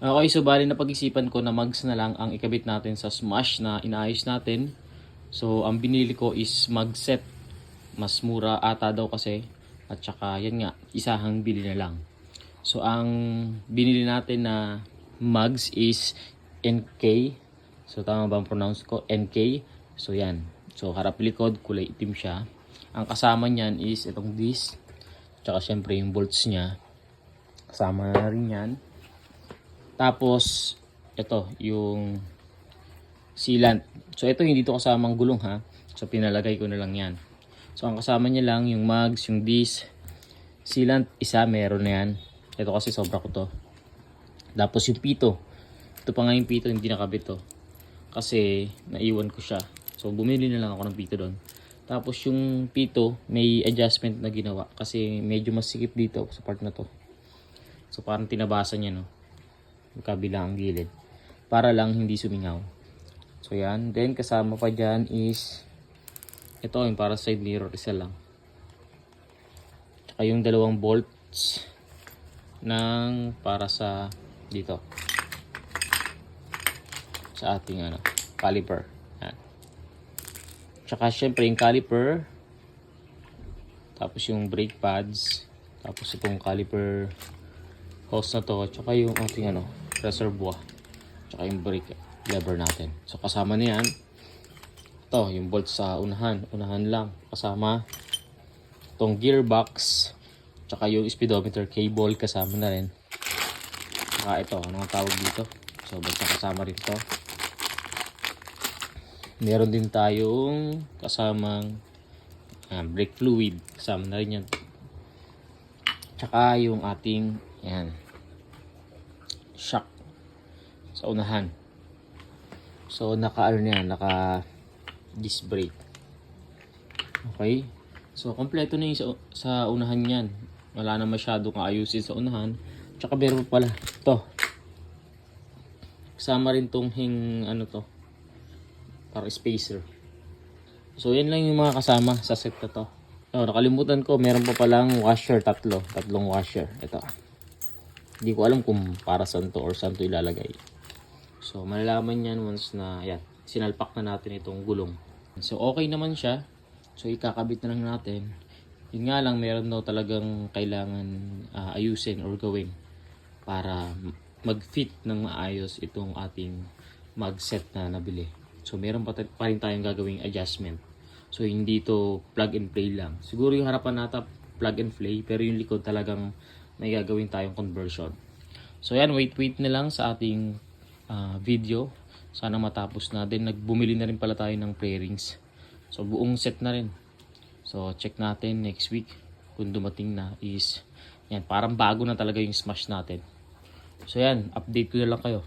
Okay, so bali na pag-isipan ko na mags na lang ang ikabit natin sa smash na inaayos natin. So, ang binili ko is mag set. Mas mura ata daw kasi. At saka, yan nga, isahang bili na lang. So, ang binili natin na mugs is NK. So, tama ba ang pronounce ko? NK. So, yan. So, harap likod, kulay itim siya. Ang kasama niyan is itong disc. Tsaka, syempre, yung bolts niya. Kasama na rin yan. Tapos, ito, yung sealant. So, ito hindi to kasamang gulong ha. So, pinalagay ko na lang yan. So, ang kasama niya lang, yung mugs, yung disc, sealant, isa, meron na yan. Ito kasi sobra ko to. Tapos yung pito. Ito pa nga yung pito, hindi nakabit to. Kasi, naiwan ko siya. So, bumili na lang ako ng pito doon. Tapos yung pito, may adjustment na ginawa. Kasi medyo masikip dito sa part na to. So, parang tinabasa niya, no? Yung kabilang gilid. Para lang hindi sumingaw. So, yan. Then, kasama pa dyan is ito, yung para side mirror, isa lang. Tsaka yung dalawang bolts ng para sa dito. Sa ating ano, caliper. Yan. Tsaka syempre yung caliper. Tapos yung brake pads. Tapos itong caliper hose na to. Tsaka yung ating ano, reservoir. Tsaka yung brake lever natin. So kasama na yan. Ito, yung bolt sa unahan. Unahan lang. Kasama itong gearbox. Tsaka yung speedometer cable kasama na rin. Tsaka ito, ano ang tawag dito? So, basta kasama rin ito. Meron din tayong kasamang ah, brake fluid. Kasama na rin yan. Tsaka yung ating, yan, shock sa unahan. So, naka, ano na yan, naka disc brake. Okay? So, kompleto na yung sa, sa unahan yan. Wala na masyadong ayusin sa unahan. Tsaka meron pa pala. Ito. Kasama rin tong hing, ano to. Para spacer. So, yan lang yung mga kasama sa set na to. Oh, nakalimutan ko, meron pa palang washer tatlo. Tatlong washer. Ito. Hindi ko alam kung para saan to or saan to ilalagay. So, malalaman yan once na, yan, sinalpak na natin itong gulong. So, okay naman siya. So, ikakabit na lang natin. Yun nga lang, meron daw talagang kailangan ah, ayusin or gawin para mag-fit ng maayos itong ating mag-set na nabili. So, meron pa, pa rin tayong gagawing adjustment. So, hindi to plug and play lang. Siguro yung harapan nata plug and play, pero yung likod talagang may gagawin tayong conversion. So, yan, wait-wait na lang sa ating ah, video. Sana matapos na din. Nagbumili na rin pala tayo ng pairings. So, buong set na rin. So, check natin next week kung dumating na is yan, parang bago na talaga yung smash natin. So, yan, update ko na lang kayo.